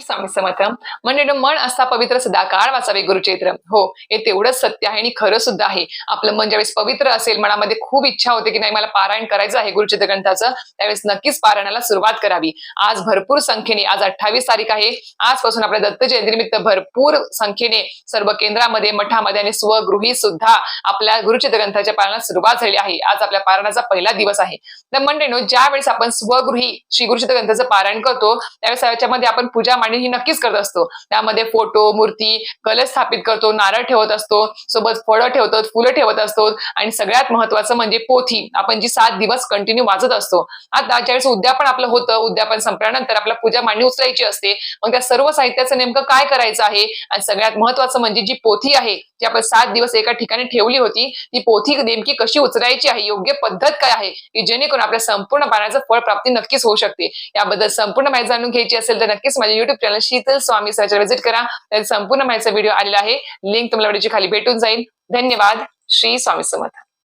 स्वामी समर्थ. म्हणजे मन असता पवित्र सदाकाळ वाचावे गुरुचैत्र हो हे तेवढंच सत्य आहे आणि खरं सुद्धा आहे. आपलं मन ज्यावेळेस पवित्र असेल मनामध्ये खूप इच्छा होते की नाही मला पारायण करायचं आहे गुरुचैत्र ग्रंथाचं त्यावेळेस नक्कीच पारायणाला सुरुवात करावी. आज भरपूर संख्येने आज अठ्ठावीस तारीख आहे. आजपासून आपल्या दत्त जयंतीनिमित्त भरपूर संख्येने सर्व केंद्रामध्ये मठामध्ये आणि स्वगृही सुद्धा आपल्या गुरुचैत्र ग्रंथाच्या पारायणाला सुरुवात झाली आहे. आज आपल्या पारायणाचा पहिला दिवस आहे. तर मंडळीनो ज्यावेळेस आपण स्वगृही श्री गुरुचित्र ग्रंथाचं पारायण करतो त्यावेळेस त्याच्यामध्ये आपण पूजा मांडणी ही नक्कीच करत असतो. त्यामध्ये फोटो मूर्ती कलश स्थापित करतो नारळ ठेवत असतो सोबत फळं ठेवतो फुलं ठेवत असतो आणि सगळ्यात महत्वाचं म्हणजे पोथी. आपण जी सात दिवस कंटिन्यू वाचत असतो. आता ज्यावेळेस उद्यापन आपलं होतं उद्यापन संपल्यानंतर आपल्या पूजा मांडणी उचलायची असते मग त्या सर्व साहित्याचं नेमकं काय करायचं आहे? आणि सगळ्यात महत्वाचं म्हणजे जी पोथी आहे जी आपण सात दिवस एका ठिकाणी ठेवली होती ती पोथी नेमकी कशी उचलायची आहे? योग्य पद्धत काय आहे? की जेणेकरून आपल्या संपूर्ण पानाचं फळ प्राप्ती नक्कीच होऊ शकते. याबद्दल संपूर्ण माहिती जाणून घ्यायची असेल तर नक्कीच माझ्या युट्यूब चॅनल शीतल स्वामी सरच्या व्हिजिट करा. त्यात संपूर्ण माहितीचा व्हिडिओ आलेला आहे. लिंक तुम्हाला व्हिडिओची खाली भेटून जाईल. धन्यवाद. श्री स्वामी समर्थ.